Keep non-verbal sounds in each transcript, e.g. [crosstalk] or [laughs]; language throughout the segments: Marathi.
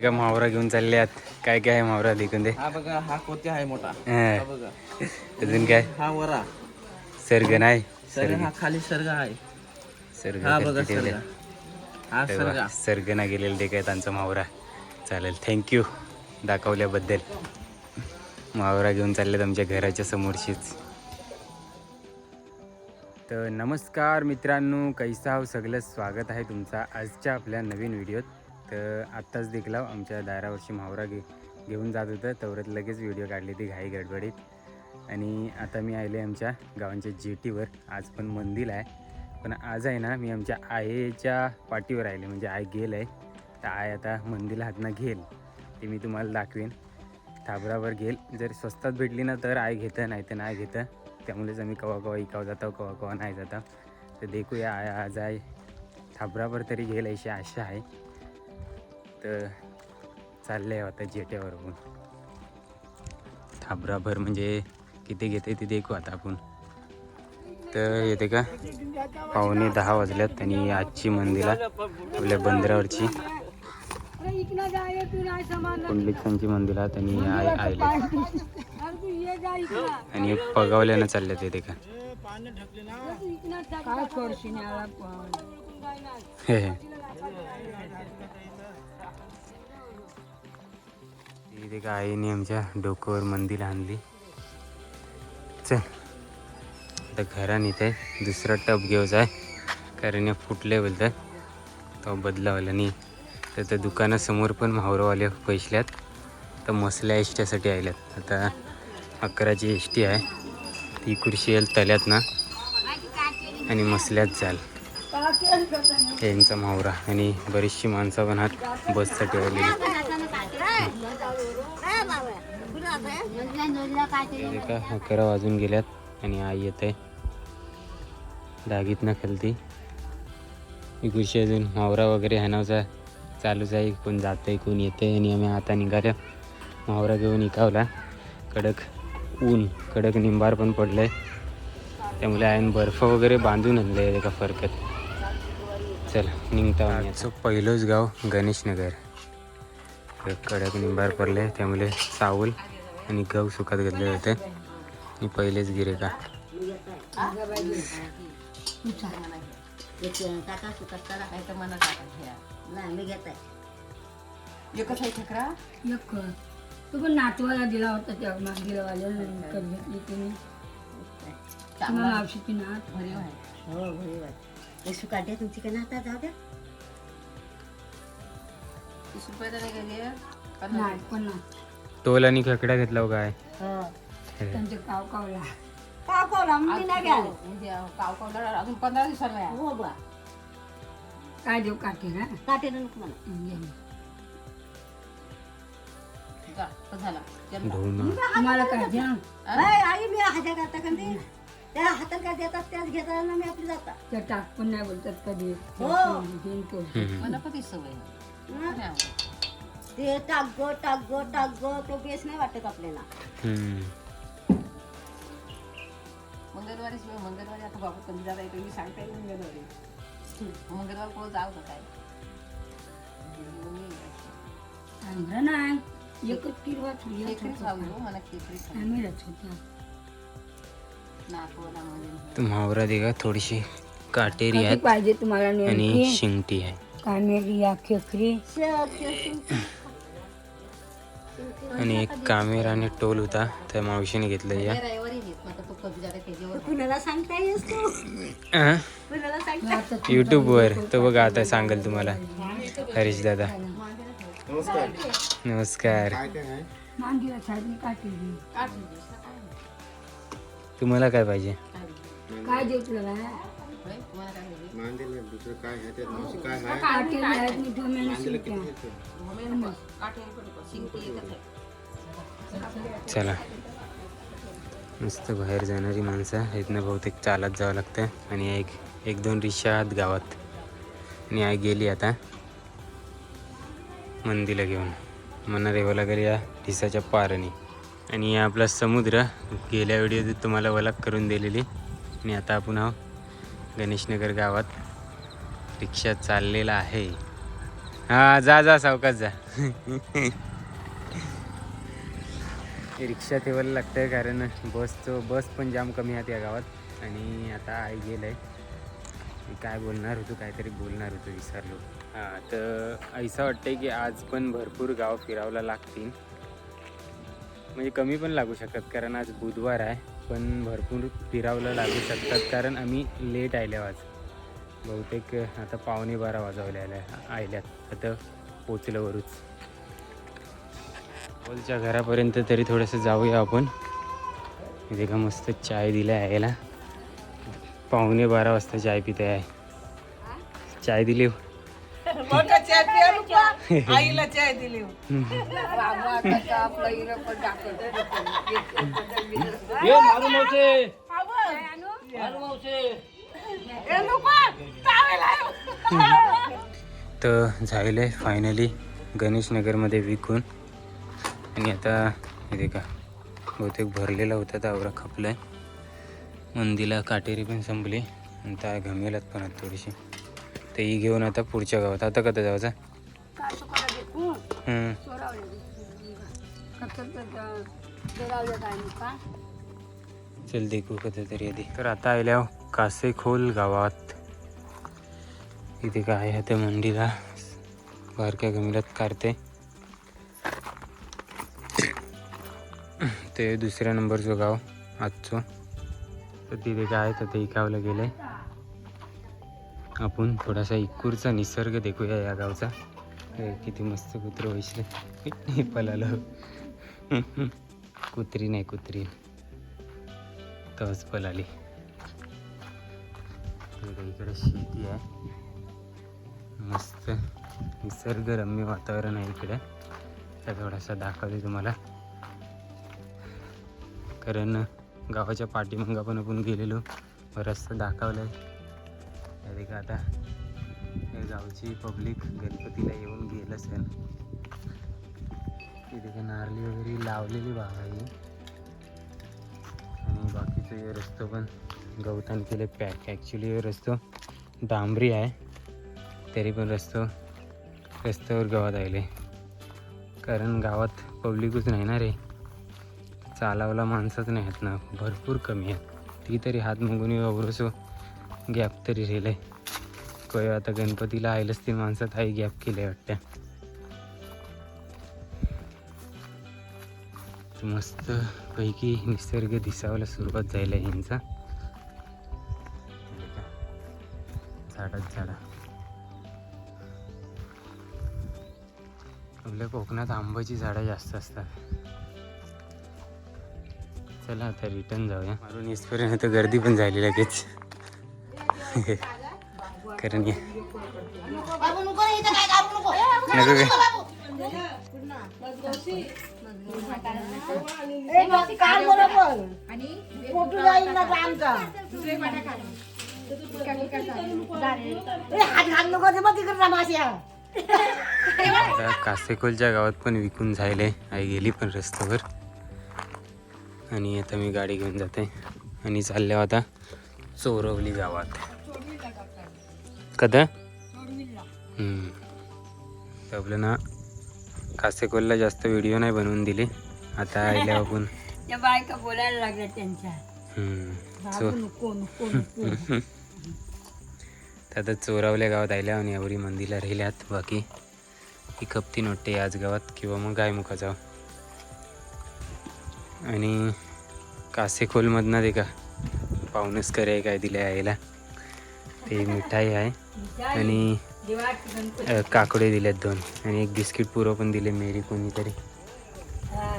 का मावरा घेऊन चालले आहात काय काय आहे मावरा देखून दे हा बघा हा कोते आहे मोठा. हा. बघा. अजून काय? हा वरा. सर्ग नाही? सर्ग हा खाली सर्ग आहे. सर्ग हा बघा. हा सर्ग. ना गेलेलं ते काय त्यांचा मावरा. चालेल थँक्यू दाखवल्याबद्दल. मावरा घेऊन चाललेत आमच्या घराच्या समोरशीच तर नमस्कार मित्रांनो कैसा हो? सगळं स्वागत आहे तुमचा आजच्या आपल्या नवीन व्हिडिओत. तर आत्ताच देखला आमच्या दारावरची म्हावरा घे घेऊन जात होतं. तेवढ्यात लगेच व्हिडिओ काढली ती घाई गडबडीत. आणि आता मी आले आमच्या गावांच्या जेटीवर. आज पण मंदिर आहे. पण आज आहे ना मी आमच्या आईच्या पाठीवर आले म्हणजे आई गेल आहे तर आई आता मंदिरला हातनं घेल ते मी तुम्हाला दाखवेन. थाबरावर घेल जर स्वस्तात भेटली ना तर आई घेतं नाही तर नाही घेतं. त्यामुळेच आम्ही कवा कवा इकाव जातो कवा कवा नाही जाता. तर देखूया आय आज आय थाबरावर तरी घेईल अशी आशा आहे. तर चाललं आता जेट्यावरून थाबराभर म्हणजे किती घेते ते देखू आता आपण. तर येते का? पावणे दहा वाजल्यात आणि आजची मंदिरा आपल्या बंदरावरची. कुंडलिकांची मंदिरात आणि आय आयले आणि पगावल्यानं चालल्यात येते का? हे. इथे का आईने आमच्या डोक्यावर मंदिर आणली. चल. आता घरान इथे दुसरा टप घेऊच आहे. कारण हे फुटले बोलतात तो बदलावाला नाही तर त्या दुकानासमोर पण मावरवाले पैसल्यात तर मसल्या एसट्यासाठी आल्यात आता अकराची एस टी आहे. ती खुर्शी येईल तल्यात ना. आणि मसल्यात जाल. यांचा म्हावरा. आणि बरीचशी माणसं पण आहात बससाठी आलेली का अकरा वाजून गेल्यात आणि आई येत. आहे डागीतनं खालती. ही खुर्शी अजून मावरा वगैरे हाणावचा चालूच आहे कोण जातंय कोण येतंय आणि आम्ही आता निघाल्या मावरा घेऊन इकावला. कडक ऊन कडक निंबार पण पडलंय. त्यामुळे आयन बर्फ वगैरे बांधून आणलंय एका फरकत. चल निघता आजचं पहिलंच गाव गणेशनगर. कडक निंबार पडले त्यामुळे सावल आणि गहू सुकात घातले होते. आणि पहिलेच गिरे का? तो पण नातवाला दिला होता त्या मागीलवाल्या विकत घेतली तुम्ही तुम्हाला औषधी नात भरीव आहे. हो हे तुमची का नाता जाऊ द्या तीस रुपये तर गेली नाही पण नाही टोल आणि खेकडा घेतला हो काय? हो. त्यांचे मी नाही घ्याल म्हणजे अजून पंधरा दिवसाला. हो बा. काय देऊ काटे ना? नको झाला. काय अय, आई मी हात्या करता का मी? त्या हातात काय देतात त्याच घेतात ना मी आपली जाता. त्या टाक पण नाही बोलतात कधी. हो. मला पण ती सवय ते टाक गो टाक गो टाक गो तो बेस नाही वाटत आपल्याला. मंगळवारी आता बाबा कधी जाता येतो मी सांगता येईल मंगळवारी मंगळवार कोण जाऊ का काय? चांगलं नाही एकच किरवा ठेवली खेकडी खाऊ गं, मला खेकडी खाऊ आम्हीच होता नातवाला म्हणजे तर म्हावरा दिगा थोडीशी काटेरी कधी आहेत पाहिजे तुम्हाला आणि नेमकी शिंगटी आहे. कामेरी या खेकरी आणि एक कामेर आणि टोल होता त्या मावशीने घेतलं या. यूट्यूबवर तो? बघा आता सांगेल तुम्हाला. हरीश दादा. नमस्कार. तुम्हाला काय पाहिजे? काय चला. मस्त बाहेर जाणारी माणसं इथनं बहुतेक चालत जावं लागतं आणि एक एक दोन रिक्षा आहात गावात. आणि आई गेली आता. मंदीला घेऊन. मना रेवा लागेल या ढिसाच्या पारणी. आणि आपला समुद्र गेल्या व्हिडिओत तुम्हाला वलक करून दिलेली. आणि आता आपण आहो गणेशनगर गावात. रिक्षा चाललेला आहे. हां जा जा सावकाश जा. [laughs] रिक्षा ठेवायला लागतंय कारण बसचं बस पण जाम कमी आहेत या गावात. आणि आता आई गेलंय. मी काय बोलणार होतो काहीतरी बोलणार होतो विसरलो. हां तर ऐसा वाटतंय की आज पण भरपूर गाव फिरावला लागतील. म्हणजे कमी पण लागू शकतात कारण आज बुधवार आहे. पण भरपूर फिरावलं लागू शकतात कारण आम्ही लेट आले आज. बहुतेक आता पावणे बारा वाजवले आल्या आयल्यात. आता पोचलं वरूच. बोलच्या घरापर्यंत तरी थोडंसं जाऊया आपण. इथे का मस्त चाय दिला यायला पावणे बारा वाजता चाय पिते आहे. चाय दिली आईला चाय हिरा पण तर झालेलं आहे फायनली गणेशनगरमध्ये विकून. आणि आता इथे का बहुतेक भरलेला होता तर आवरा खपला आहे मंदीला काटेरी पण संपली. आणि त्या घमेलात पण आहेत थोडीशी. तर ही घेऊन आता पुढच्या गावात. आता कधी जायचं चल देखू कधी तरी आधी. तर आता आल्या कासेखोल गावात. इथे काय आहे त्या मंडीला बारक्या गमिलात काढते ते दुसऱ्या नंबरचं गाव आजचं. तर तिथे काय आहे तर ते इकावलं गेलं. आपण थोडासा इकूरचा निसर्ग देखूया या गावचा. किती मस्त कुत्र वैसले पलालं. कुत्री नाही कुत्री. तवच पलाली. इकडे शेती आहे. मस्त निसर्गरम्य वातावरण आहे इकडे. तर थोडासा दाखवते तुम्हाला. कारण गावाच्या पाठीमागं पण आपण गेलेलो. रस्ता दाखवला आहे का आता. गावची पब्लिक गणपतीला येऊन गेलं असेल. तिथे काही नारळी वगैरे लावलेली बाग आहे ही. आणि बाकीचं हे रस्तो पण गवताने केले पॅक. ॲक्च्युली हे रस्तो डांबरी आहे. तरी पण रस्तो रस्त्यावर गवत आले कारण गावात पब्लिकच नाही ना रे. चालावला माणसंच नाही आहेत ना. भरपूर कमी आहेत. ती तरी हात मुंगून वावरसो गॅप तरी राहिलं आहे आता गणपतीला आयलंच ती माणसात आई गॅप केले वाटतं. मस्त पैकी निसर्ग दिसायला सुरुवात झाली यांचा. झाडात झाडा. आपल्या कोकणात आंब्याची झाडं जास्त असतात. चला आता रिटर्न जाऊया. मारून इथपर्यंत तर गर्दी पण झाली लगेच. कारण ये नको काय आता कासेकोलच्या गावात पण विकून झाले. आई गेली पण रस्त्यावर. आणि आता मी गाडी घेऊन जाते. आणि चालल्या आता चोरवली गावात. कदा. तर आपलं ना कासेकोलला जास्त व्हिडिओ नाही बनवून दिले. आता आयल्या आपण [laughs] बायका बोलायला लागल्या त्यांच्या. [laughs] तर आता चोरावल्या गावात आल्या आणि यावरी मंदिरला राहिल्यात. बाकी ही खपती नोटते आज गावात किंवा मग गायमुखा जाव आणि कासेखोलमधनं ते का पाहुणच करे काय दिलं यायला ते मिठाई आहे. आणि काकडे दिल्यात दोन. आणि एक बिस्किट पुरं पण दिले मेरी कोणीतरी. हा.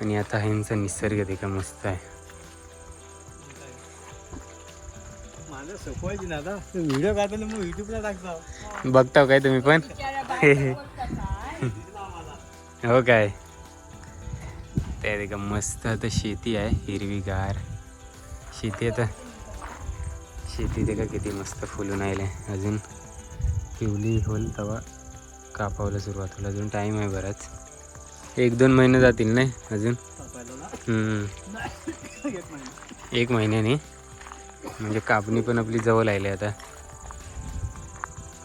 आणि आता ह्यांचा निसर्ग ते का मस्त आहे. बघता काय तुम्ही पण. हो काय? त्या ते का मस्त आता शेती आहे हिरवीगार. शेती आता शेती ते का किती मस्त फुलून आले अजून पिवली होल तवा कापावला सुरुवात होईल. अजून टाईम आहे बराच. एक दोन महिने जातील नाही अजून? एक महिन्याने म्हणजे कापणी पण आपली जवळ आली आता.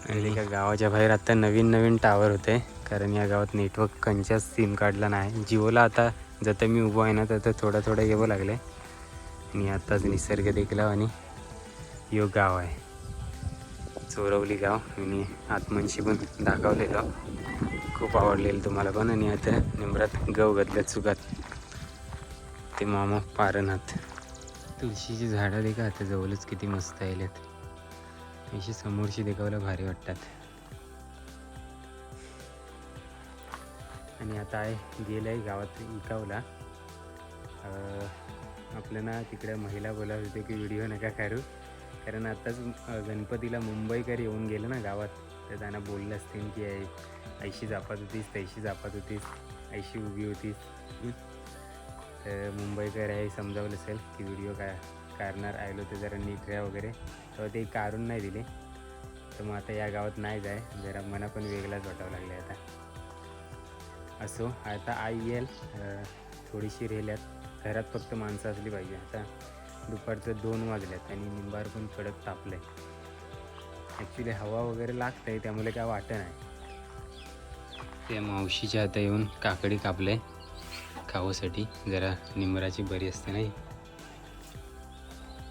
आणि एका गावाच्या बाहेर आता नवीन नवीन टावर होते. कारण या गावात नेटवर्क कंच्याच सिम कार्डला नाही. जिओला आता जसं मी उभा आहे ना तर थोडा थोडा येवं लागले आणि आत्ताच निसर्ग देखला आणि यो गाव आहे. चोरवली गाव. आणि आत्मनशी पण दाखवलेलं. खूप आवडलेलं तुम्हाला पण. आणि आता निमरात गव घातल्या चुकात ते मामा पारनात तुळशीची झाडं देखा आता जवळच किती मस्त आलेत. अशी समोरशी देखावला भारी वाटतात. आणि आता आहे गेलं आहे गावात इकावला. अं, आपल्याला तिकडे महिला बोलत होते की व्हिडिओ नका करू. कारण आत्ताच गणपतीला मुंबईकर येऊन गेलं ना गावात. तर त्यांना बोललं असतील की "ऐ- ऐशी जापात होतीस तैशी जापात होतीस ऐशी उभी होतीस? तर मुंबईकर हे समजावलं असेल की व्हिडिओ काय करणार आलो ते जरा नीट राहा वगैरे. तेव्हा ते काढून नाही दिले. तर मग आता या गावात नाही जाय जरा मना पण वेगळाच वाटावं लागले आता. असो आता आई येईल थोडीशी रेल्यात घरात फक्त माणसं असली पाहिजे. आता दुपारचं दोन वाजल्यात आणि निंबार पण कडक तापलं आहे ॲक्च्युली हवा वगैरे लागत आहे त्यामुळे काय वाटत नाही. त्या मावशीच्या आता येऊन काकडी कापले खावासाठी. जरा निंबराची बरी असते नाही.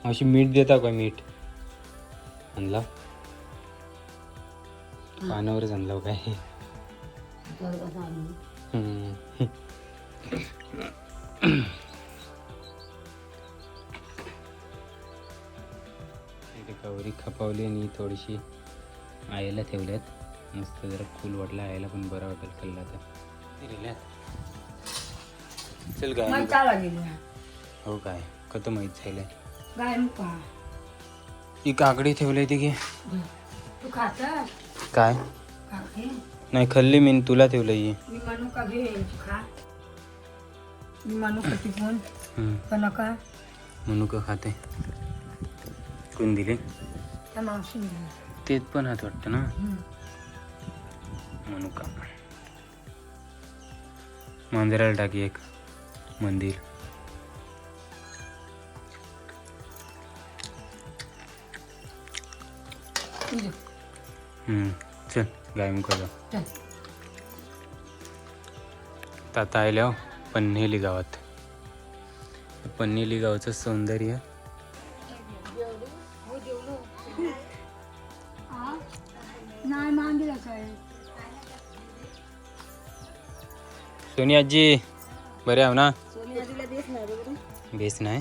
मावशी मीठ देता का मीठ? आणला? पानावरच आणला काय? कवरी खपावली आणि थोडीशी आईला ठेवल्यात. मस्त जरा फुल वाटलं. आईला पण बरं वाटेल खाल्ला तर. चल हो काय? कत माहीत मुका ही काकडी ठेवली ती की? तू खाता काय? नाही खाल्ली मी तुला ठेवलं ही. मी म्हणू का घे यांची खा. मी म्हणू का ती पण हम्म. पण नका? म्हणू का खाते? कोण दिले? त्या तेच पण हात वाटतं ना? म्हणू का? मांजराला टाकी एक मंदिर. हम्म, चल गाय मुका जाऊ चल. आता आयल्या पन्नेली गावात. पन्नेली गावचं सौंदर्य. सोनी आजी बरे आहो ना. बेस नाही.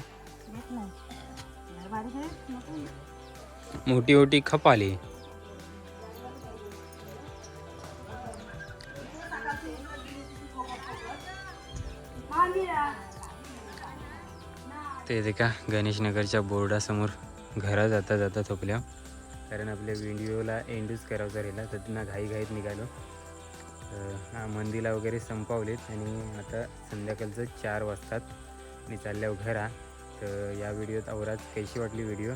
मोठी मोठी खप आली. ते ते का गणेशनगरच्या बोर्डासमोर घरा जाता जाता थोपल्या. कारण आपल्या व्हिडिओला एंडूच करायचा राहिला तर त्यांना घाईघाईत निघालो. हा मंदिला वगैरे संपवलेत आणि आता संध्याकाळचं चार वाजतात. मी चालल्या घरा तर या व्हिडिओत औरात कशी वाटली व्हिडिओ?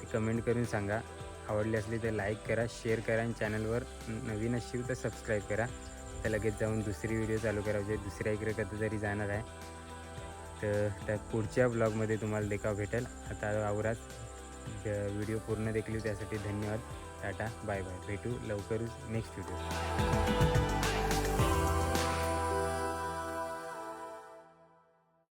ते कमेंट करून सांगा. आवडली असली तर लाईक करा शेअर करा आणि चॅनलवर नवीन असशील तर सबस्क्राईब करा. तर लगेच जाऊन दुसरी व्हिडिओ चालू करायची. दुसऱ्या इकडे कधी तरी जाणार आहे. तर त्या पुढच्या ब्लॉगमध्ये तुम्हाला देखाव भेटेल. आता आवरात. व्हिडिओ पूर्ण देखील त्यासाठी धन्यवाद. टाटा बाय बाय भेटू लवकरच नेक्स्ट व्हिडिओ